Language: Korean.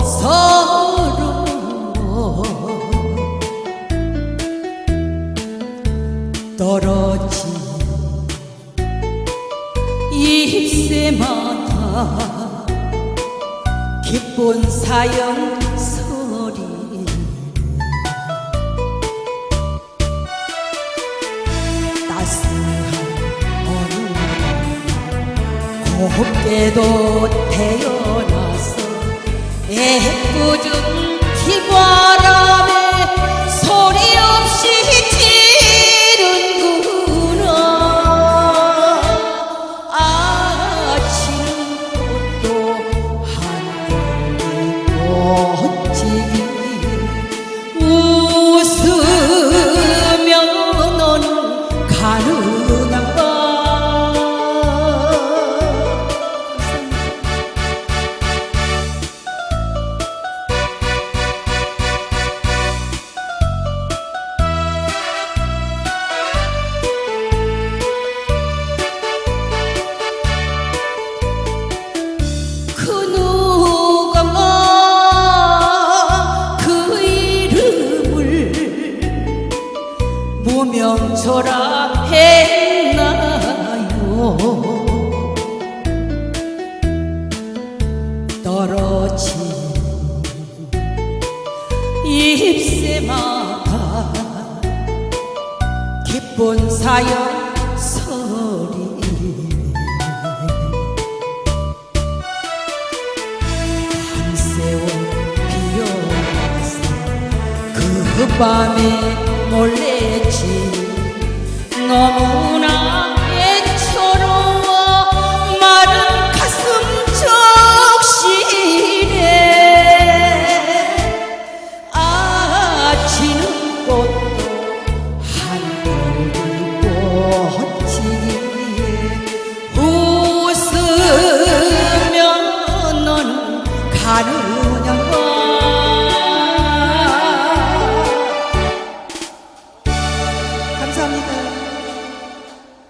서러워 떨어진 입새마다 기쁜 사연 소리. 따스한 어느 날 곱게도 태어나 서 애꿎은 비바 명초라 했나요? 떨어진 잎새마다 기쁜 사연 소리. 밤새워 비어와서 그 밤에 놀랬지. 너무나 애처로워 마른 가슴 적시네 아치는 꽃